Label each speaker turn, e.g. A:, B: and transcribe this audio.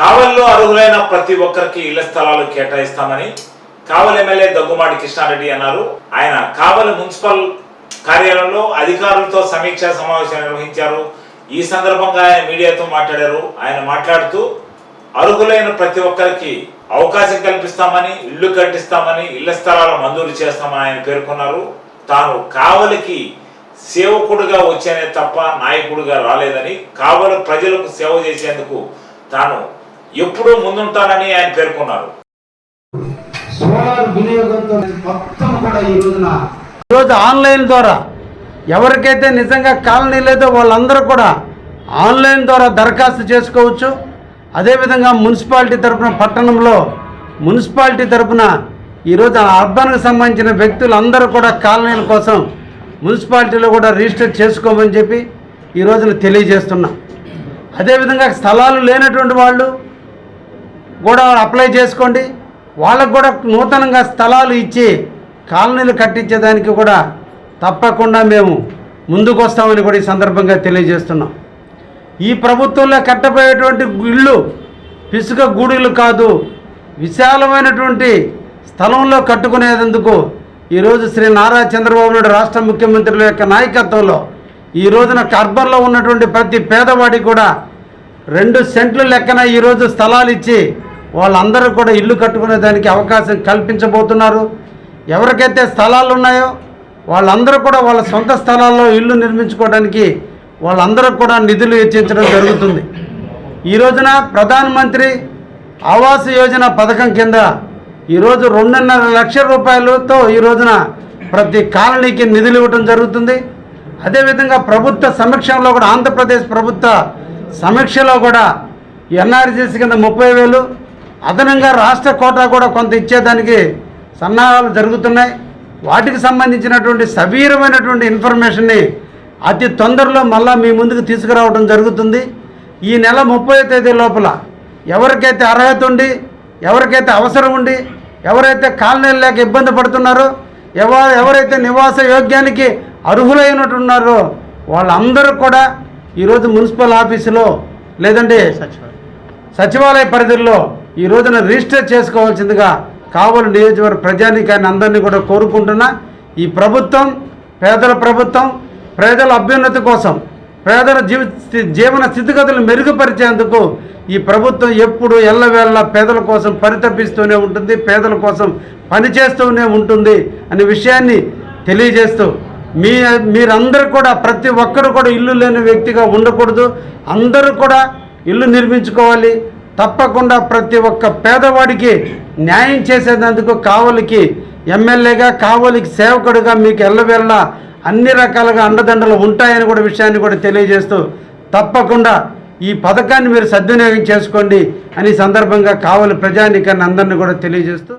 A: కావలిలో అర్హులైన ప్రతి ఒక్కరికి ఇళ్ళ స్థలాలు కేటాయిస్తామని కావలి ఎమ్మెల్యే దగ్గుమాటి కృష్ణారెడ్డి అన్నారు. ఆయన కావలి మున్సిపల్ కార్యాలయంలో అధికారులతో సమీక్షా సమావేశం నిర్వహించారు. ఈ సందర్భంగా ఆయన మీడియాతో మాట్లాడారు. ఆయన మాట్లాడుతూ అర్హులైన ప్రతి ఒక్కరికి అవకాశం కల్పిస్తామని ఇల్లు కట్టిస్తామని ఇళ్ళ స్థలాలు మంజూరు చేస్తామని ఆయన పేర్కొన్నారు. తాను కావలికి సేవకుడుగా వచ్చానే తప్ప నాయకుడుగా రాలేదని కావలి ప్రజలకు సేవ చేసేందుకు తాను ఎప్పుడూ ముందుంటానని ఆయన పేర్కొన్నారు.
B: సోలార్ వినియోగంతో మొత్తం కూడా ఈ రోజున
C: ఈరోజు ఆన్లైన్ ద్వారా ఎవరికైతే నిజంగా కాలనీ లేదో వాళ్ళందరూ కూడా ఆన్లైన్ ద్వారా దరఖాస్తు చేసుకోవచ్చు. అదేవిధంగా మున్సిపాలిటీ తరపున పట్టణంలో మున్సిపాలిటీ తరపున ఈరోజు అర్బన్కి సంబంధించిన వ్యక్తులందరూ కూడా కాలనీల కోసం మున్సిపాలిటీలో కూడా రిజిస్టర్ చేసుకోమని చెప్పి ఈ రోజున తెలియజేస్తున్నాం. అదేవిధంగా స్థలాలు లేనటువంటి వాళ్ళు కూడా అప్లై చేసుకోండి. వాళ్ళకు కూడా నూతనంగా స్థలాలు ఇచ్చి కాలనీలు కట్టించేదానికి కూడా తప్పకుండా మేము ముందుకు వస్తామని కూడా ఈ సందర్భంగా తెలియజేస్తున్నాం. ఈ ప్రభుత్వంలో కట్టబోయేటువంటి ఇళ్ళు పిసుక గూడులు కాదు విశాలమైనటువంటి స్థలంలో కట్టుకునేందుకు ఈరోజు శ్రీ నారా చంద్రబాబు నాయుడు రాష్ట్ర ముఖ్యమంత్రుల యొక్క నాయకత్వంలో ఈ రోజున కార్బన్లో ఉన్నటువంటి ప్రతి పేదవాడికి కూడా రెండు సెంట్లు లెక్కన ఈరోజు స్థలాలు ఇచ్చి వాళ్ళందరూ కూడా ఇల్లు కట్టుకునే దానికి అవకాశం కల్పించబోతున్నారు. ఎవరికైతే స్థలాలు ఉన్నాయో వాళ్ళందరూ కూడా వాళ్ళ సొంత స్థలాల్లో ఇల్లు నిర్మించుకోవడానికి వాళ్ళందరూ కూడా నిధులు వెచ్చించడం జరుగుతుంది. ఈ రోజున ప్రధానమంత్రి ఆవాస్ యోజన పథకం కింద ఈరోజు రెండున్నర లక్షల రూపాయలతో ఈ రోజున ప్రతి కాలనీకి నిధులు ఇవ్వడం జరుగుతుంది. అదేవిధంగా ప్రభుత్వ సమీక్షలో కూడా ఆంధ్రప్రదేశ్ ప్రభుత్వ సమీక్షలో కూడా ఎన్ఆర్జీసీ కింద ముప్పై వేలు అదనంగా రాష్ట్ర కోటా కూడా కొంత ఇచ్చేదానికి సన్నాహాలు జరుగుతున్నాయి. వాటికి సంబంధించినటువంటి సవీరమైనటువంటి ఇన్ఫర్మేషన్ని అతి తొందరలో మళ్ళా మీ ముందుకు తీసుకురావడం జరుగుతుంది. ఈ నెల ముప్పై తేదీ లోపల ఎవరికైతే అర్హత ఉండి ఎవరికైతే అవసరం ఉండి ఎవరైతే కాలనీలు లేక ఇబ్బంది పడుతున్నారో ఎవ ఎవరైతే నివాస యోగ్యానికి అర్హులైనట్టున్నారో వాళ్ళందరూ కూడా ఈరోజు మున్సిపల్ ఆఫీసులో లేదంటే సచివాలయ పరిధిలో ఈ రోజున రిజిస్టర్ చేసుకోవాల్సిందిగా కావలి నియోజకవర్గ ప్రజానికాన్ని అందరినీ కూడా కోరుకుంటున్నా. ఈ ప్రభుత్వం పేదల ప్రభుత్వం ప్రజల అభ్యున్నతి కోసం పేదల జీవ జీవన స్థితిగతులు మెరుగుపరిచేందుకు ఈ ప్రభుత్వం ఎప్పుడు ఎల్లవేళ్ళ పేదల కోసం పరితపిస్తూనే ఉంటుంది పేదల కోసం పనిచేస్తూనే ఉంటుంది అనే విషయాన్ని తెలియజేస్తూ మీ మీరందరూ కూడా ప్రతి ఒక్కరు కూడా ఇల్లు లేని వ్యక్తిగా ఉండకూడదు. అందరూ కూడా ఇల్లు నిర్మించుకోవాలి. తప్పకుండా ప్రతి ఒక్క పేదవాడికి న్యాయం చేసేందుకు కావలికి ఎమ్మెల్యేగా కావలికి సేవకుడుగా మీకు ఎల్లవేళ్ళ అన్ని రకాలుగా అండదండలు ఉంటాయని కూడా విషయాన్ని కూడా తెలియజేస్తూ తప్పకుండా ఈ పథకాన్ని మీరు సద్వినియోగం చేసుకోండి అని సందర్భంగా కావలి ప్రజానికాన్ని అందరినీ కూడా తెలియజేస్తూ